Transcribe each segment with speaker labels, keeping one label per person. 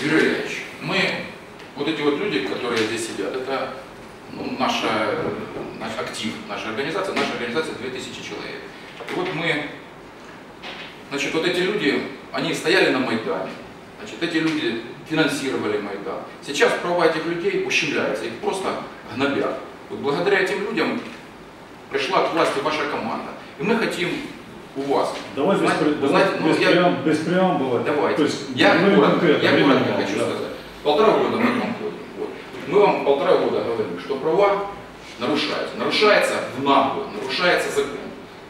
Speaker 1: Юрий Ильич, мы, вот эти вот люди, которые здесь сидят, это ну, наша, наш актив, наша организация, наша организация 2000 человек. И вот мы, значит, вот эти люди, они стояли на Майдане, значит, эти люди финансировали Майдан. Сейчас права этих людей ущемляются, их просто гнобят. Вот благодаря этим людям пришла к власти ваша команда. И мы хотим у вас.
Speaker 2: Давай без,
Speaker 1: Знаете- знаете, ну,
Speaker 2: без,
Speaker 1: я-
Speaker 2: преам- без преамбулы.
Speaker 1: Давайте.
Speaker 2: То есть,
Speaker 1: я
Speaker 2: ну,
Speaker 1: коротко, я коротко хочу
Speaker 2: да.
Speaker 1: сказать. Полтора года мы вам ходим. Вот. Мы вам полтора года говорим, что права нарушаются. Нарушается в наглую, нарушается закон.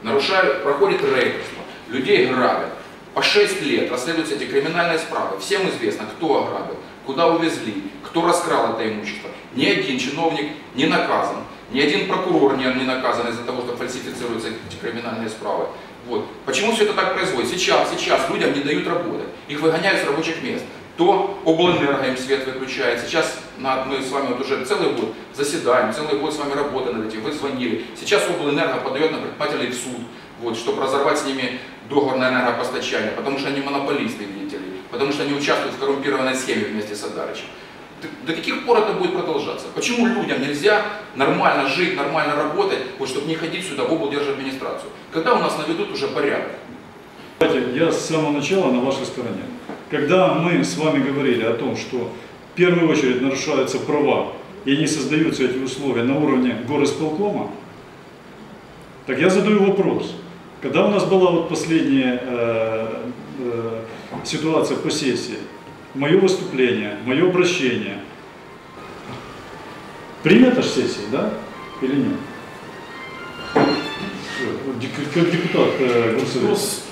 Speaker 1: Нарушают, проходит рейдерство, людей грабят. По 6 лет расследуются эти криминальные справы. Всем известно, кто ограбил, куда увезли, кто раскрал это имущество. Ни один чиновник не наказан, ни один прокурор не, не наказан из-за того, что фальсифицируются эти криминальные справы. Вот. Почему все это так происходит? Сейчас, сейчас людям не дают работы, их выгоняют с рабочих мест. То облэнерго им свет выключает. Сейчас на- мы с вами вот уже целый год заседаем, целый год с вами работаем над этим, вы звонили. Сейчас облэнерго подает на предпринимателей в суд, вот, чтобы разорвать с ними договор на энергопостачание, потому что они монополисты, видите ли, потому что они участвуют в коррумпированной схеме вместе с Адарычем. До- каких пор это будет продолжаться? Почему людям нельзя нормально жить, нормально работать, вот, чтобы не ходить сюда в облдержадминистрацию? Когда у нас наведут уже порядок?
Speaker 2: Я с самого начала на вашей стороне. Когда мы с вами говорили о том, что в первую очередь нарушаются права и не создаются эти условия на уровне горосполкома, так я задаю вопрос. Когда у нас была вот последняя э, э, ситуация по сессии, мое выступление, мое обращение, принято же сессия, да? Или нет? Как депутат э, Горсовета.
Speaker 3: Е,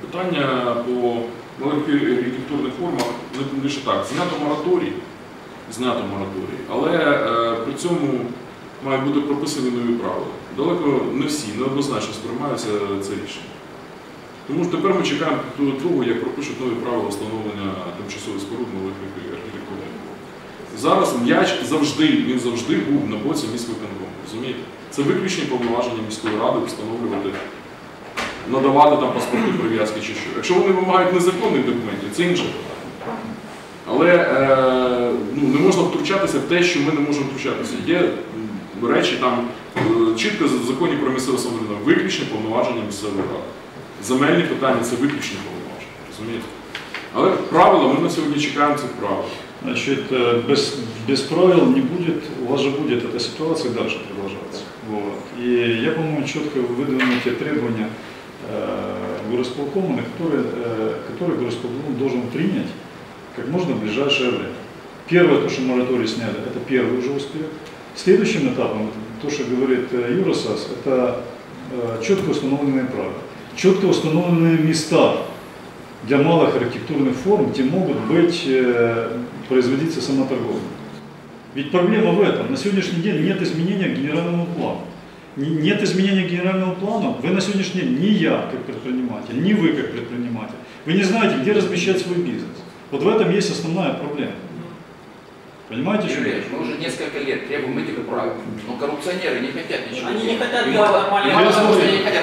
Speaker 3: питання по малих архітектурних формах не лише так. Знято мораторій, знято мораторій, але е, при цьому мають бути прописані нові правила. Далеко не всі, неоднозначно сприймаються це рішення. Тому що тепер ми чекаємо того, як пропишуть нові правила встановлення тимчасових споруд малих архітектурних. Зараз м'яч завжди, він завжди був на боці міськвиконкому. Розумієте? Це виключні повноваження міської ради встановлювати, надавати там паспорти прив'язки чи що. Якщо вони вимагають незаконних документів, це інше питання. Але е, ну, не можна втручатися в те, що ми не можемо втручатися. Є речі там е, чітко в законі про місцеве самоврядування, виключні повноваження місцевої ради. Земельні питання це виключні повноваження. Розумієте? Але правила, ми на сьогодні чекаємо цих правил.
Speaker 2: Значит, э, без, без правил не будет, у вас же будет эта ситуация дальше продолжаться. Вот. И я, по-моему, четко выдвину те требования э, горосполкома, на которые, э, которые горосполком должен принять как можно в ближайшее время. Первое, то, что мораторий сняли, это первый уже успех. Следующим этапом, это то, что говорит э, Юросас, это э, четко установленные правила, четко установленные места, для малых архитектурных форм, где могут быть, э, производиться самоторговля. Ведь проблема в этом. На сегодняшний день нет изменения к генеральному плану. Не- Нет изменения к генеральному плану. Вы на сегодняшний день, ни я как предприниматель, ни вы как предприниматель, вы не знаете, где размещать свой бизнес. Вот в этом есть основная проблема. Понимаете, что
Speaker 1: Юрий мы уже несколько лет требуем этих правил, но коррупционеры не хотят ничего.
Speaker 4: Они не
Speaker 1: делать.
Speaker 4: хотят делать
Speaker 1: мало-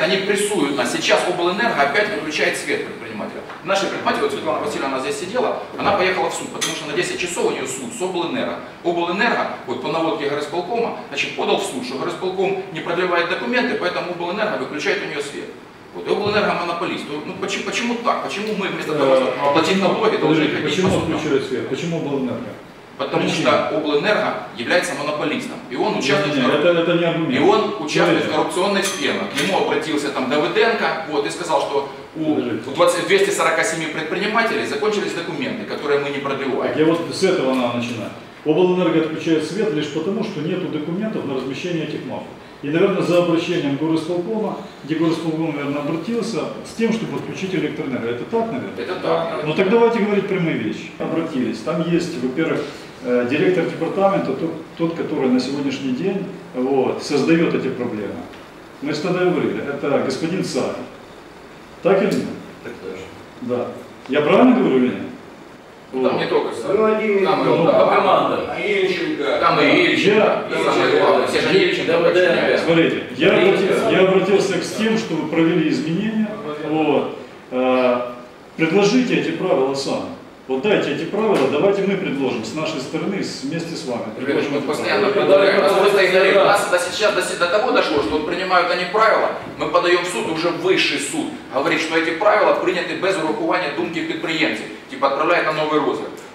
Speaker 1: они прессуют нас. Сейчас облэнерго опять выключает свет предпринимателя. Наши предприниматели, вот Светлана Васильевна здесь сидела, она поехала в суд, потому что на 10 часов у нее суд с облэнерго. Облэнерго, вот по наводке горосполкома, значит, подал в суд, что горосполком не продлевает документы, поэтому облэнерго выключает у нее свет. Вот, и облэнерго монополист. Ну, почему, почему так? Почему мы вместо того, чтобы
Speaker 2: Э,
Speaker 1: платить налоги, должны ходить по
Speaker 2: почему включают свет? Почему был энерго?
Speaker 1: Потому
Speaker 2: Причина.
Speaker 1: что облэнерго является монополистом, и он участвует,
Speaker 2: Не,
Speaker 1: в,
Speaker 2: не,
Speaker 1: корру-
Speaker 2: это, это не аргумент.
Speaker 1: и он участвует в коррупционных схемах. К нему обратился там Давыденко вот, и сказал, что у,
Speaker 2: Подождите.
Speaker 1: у 20 247 предпринимателей закончились документы, которые мы не
Speaker 2: Так
Speaker 1: продлеваем.
Speaker 2: я вот с этого надо начинать. Облэнерго отключает свет лишь потому, что нет документов на размещение этих мафов. И, наверное, за обращением горосполкома, где горосполком, наверное, обратился с тем, чтобы отключить электроэнергию. Это так, наверное?
Speaker 1: Это так.
Speaker 2: Ну так давайте говорить прямые вещи. Обратились. Там есть, во-первых, э, директор департамента, тот, тот, который на сегодняшний день вот, создает эти проблемы. Мы же тогда говорили, это господин Савин. Так или нет?
Speaker 5: Так точно.
Speaker 2: Да. Я правильно говорю или нет?
Speaker 1: Там не только
Speaker 5: Ну, один
Speaker 1: Там
Speaker 2: Ну,
Speaker 1: да,
Speaker 4: команда.
Speaker 5: Ильченко.
Speaker 1: Там и Ильич,
Speaker 2: Я-
Speaker 1: и самое главное, все же не Ильич,
Speaker 4: Да, да.
Speaker 2: Смотрите, я обратился, я обратился к тем, что вы провели изменения. Вот. Э, Предложите эти правила сами. Вот дайте эти правила, давайте мы предложим с нашей стороны, с- вместе с вами.
Speaker 1: Григорьевич,
Speaker 2: предложим
Speaker 1: мы
Speaker 2: эти
Speaker 1: постоянно
Speaker 2: правила.
Speaker 1: предлагаем, нас просто игнорируют. Нас до сейчас до, се- до того дошло, что вот принимают они правила, мы подаем в суд, и уже высший суд говорит, что эти правила приняты без урахування думки підприємців, типа отправляют на новый.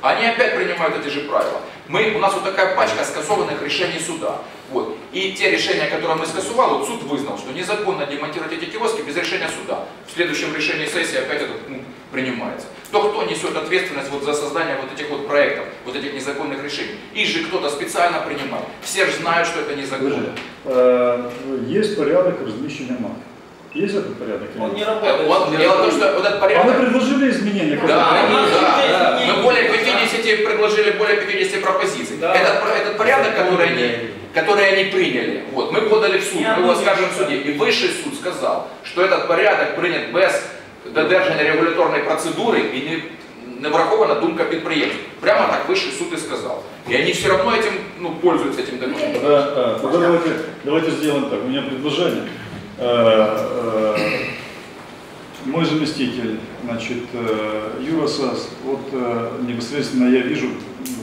Speaker 1: А Они опять принимают эти же правила. Мы, у нас вот такая пачка скасованных решений суда. Вот. И те решения, которые мы скасували, вот суд вызнал, что незаконно демонтировать эти киоски без решения суда. В следующем решении сессии опять этот пункт принимается. То, кто несет ответственность вот за создание вот этих вот проектов, вот этих незаконных решений. Их же кто-то специально принимает. Все же знают, что это незаконно.
Speaker 2: Э, Есть порядок размещения мат. Есть этот порядок? или
Speaker 4: Он
Speaker 2: нет?
Speaker 4: не
Speaker 1: Э,
Speaker 4: работает.
Speaker 1: Вот, дело в том, что вот этот
Speaker 2: А вы
Speaker 1: порядок...
Speaker 2: предложили изменения?
Speaker 1: Да,
Speaker 2: которые-
Speaker 4: у нас
Speaker 1: да,
Speaker 4: уже
Speaker 1: да.
Speaker 4: изменения.
Speaker 1: Мы более 50 предложили более 50 пропозиций.
Speaker 4: Да.
Speaker 1: Этот, про- этот порядок, который они, который они приняли, вот, мы подали в суд,
Speaker 4: Не
Speaker 1: мы его
Speaker 4: одну
Speaker 1: скажем в
Speaker 4: вещь.
Speaker 1: суде. И высший суд сказал, что этот порядок принят без додержання регуляторної процедури і не, не врахована думка підприємців. Прямо так высший суд и сказал. И они все равно этим, ну, пользуются этим документом.
Speaker 2: Тогда, э, тогда давайте, давайте сделаем так. У меня предложение. Э, э, Мой заместитель, значит, э, Юра Сас, вот непосредственно я вижу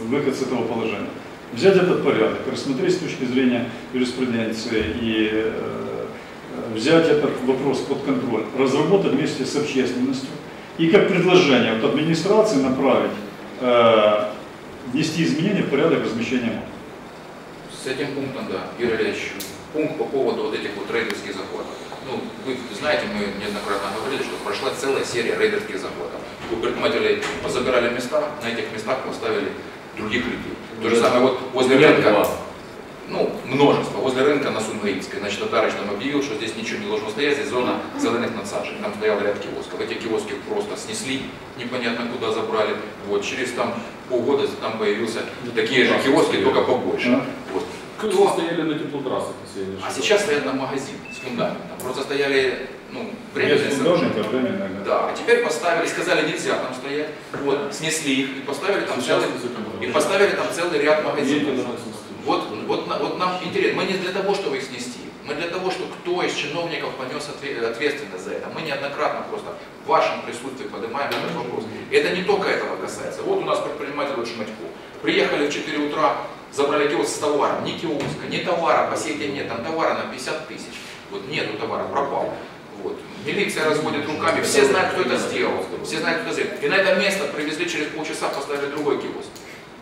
Speaker 2: выход с этого положения. Взять этот порядок, рассмотреть с точки зрения юриспруденции и взять этот вопрос под контроль, разработать вместе с общественностью и как предложение от администрации направить, э, внести изменения в порядок размещения мат.
Speaker 1: С этим пунктом, да, Юрий Ильич, пункт по поводу вот этих вот рейдерских захватов. Ну, вы знаете, мы неоднократно говорили, что прошла целая серия рейдерских захватов. У предпринимателей позабирали места, на этих местах поставили других людей. То же самое вот возле рынка, ну, множество. Возле рынка на Сумгаинской, значит, Татарыч нам объявил, что здесь ничего не должно стоять, здесь зона зеленых насажек. Там стоял ряд киосков. Эти киоски просто снесли, непонятно куда забрали. Вот, через там полгода там появился такие же киоски, только побольше. Вот.
Speaker 3: Крысы
Speaker 1: Кто?
Speaker 3: стояли на теплотрассах, если я не
Speaker 1: А
Speaker 3: ошибаюсь.
Speaker 1: сейчас стоят на магазин с фундаментом. Просто стояли, ну, временные сооружения.
Speaker 2: да.
Speaker 1: А теперь поставили, сказали, нельзя там стоять. Вот, снесли их и поставили там
Speaker 3: Сейчас
Speaker 1: целый, и поставили там целый ряд магазинов. Вот, вот, вот нам интересно, мы не для того, чтобы их снести, мы для того, чтобы кто из чиновников понес отве- ответственность за это. Мы неоднократно просто в вашем присутствии поднимаем этот вопрос. И это не только этого касается. Вот у нас предприниматель Шматько. Приехали в 4 утра, забрали киоск с товаром, ни киоска, ни товара по сей день нет, там товара на 50 тысяч. Вот нету товара, пропал. Вот. Милиция разводит руками, все знают, кто это сделал, все знают, кто это сделал. И на это место привезли через полчаса, поставили другой киоск.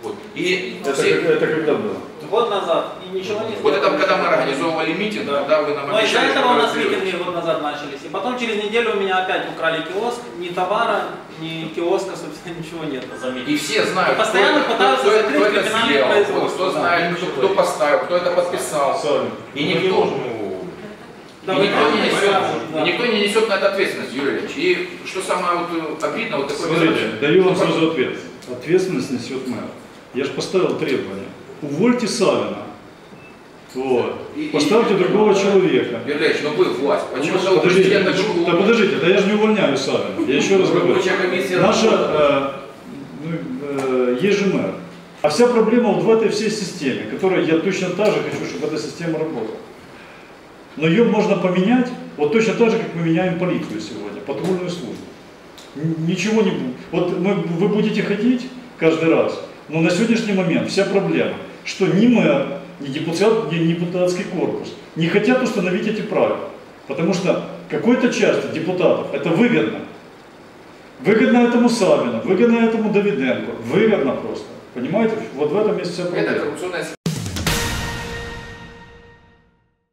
Speaker 1: Вот. И
Speaker 2: Это,
Speaker 1: все-
Speaker 2: как- это когда было?
Speaker 4: Год назад, и ничего не
Speaker 1: вот это когда мы организовывали митинг,
Speaker 4: Да.
Speaker 1: когда вы нам
Speaker 4: Но из-за этого у нас митинги год назад начались. И потом через неделю у меня опять украли киоск. Ни товара, ни киоска, собственно, ничего нет.
Speaker 1: И все знают,
Speaker 4: И постоянно
Speaker 1: кто,
Speaker 4: пытаются
Speaker 1: кто, кто,
Speaker 4: закрыть
Speaker 1: это
Speaker 4: криминальное
Speaker 1: сделал,
Speaker 4: производство,
Speaker 1: кто
Speaker 4: да.
Speaker 1: знает, кто, кто поставил, кто это подписал.
Speaker 2: Сами.
Speaker 1: И никто,
Speaker 4: Да,
Speaker 1: и
Speaker 4: вы
Speaker 1: никто, не несет,
Speaker 4: да.
Speaker 1: и никто не несет на это ответственность, Юрий Ильич. И что самое вот, э, обидно, вот такой
Speaker 2: Смотрите,
Speaker 1: безобразие.
Speaker 2: даю вам сразу ответ. Ответственность несет мэр. Я же поставил требования. Увольте Савина. Вот.
Speaker 1: И- и-
Speaker 2: Поставьте другого человека.
Speaker 1: Юрий Ильич, ну вы власть, почему же
Speaker 2: Подождите, почему-
Speaker 1: другого?
Speaker 2: да подождите, да я же не увольняю Савина. Я еще раз говорю. Наша, э, ну, э, есть же мэр. А вся проблема вот в этой всей системе, которой я точно так же хочу, чтобы эта система работала. Но ее можно поменять вот точно так же, как мы меняем полицию сегодня, патрульную службу. Ничего не будет. Вот мы, вы будете ходить каждый раз, но на сегодняшний момент вся проблема, что ни мэр, ни, депутат, ни депутатский корпус не хотят установить эти правила. Потому что какой-то части депутатов это выгодно. Выгодно этому Савину, выгодно этому Давиденко, выгодно просто. Понимаете? Вот в этом есть вся
Speaker 1: Это
Speaker 2: проблема.
Speaker 1: коррупционная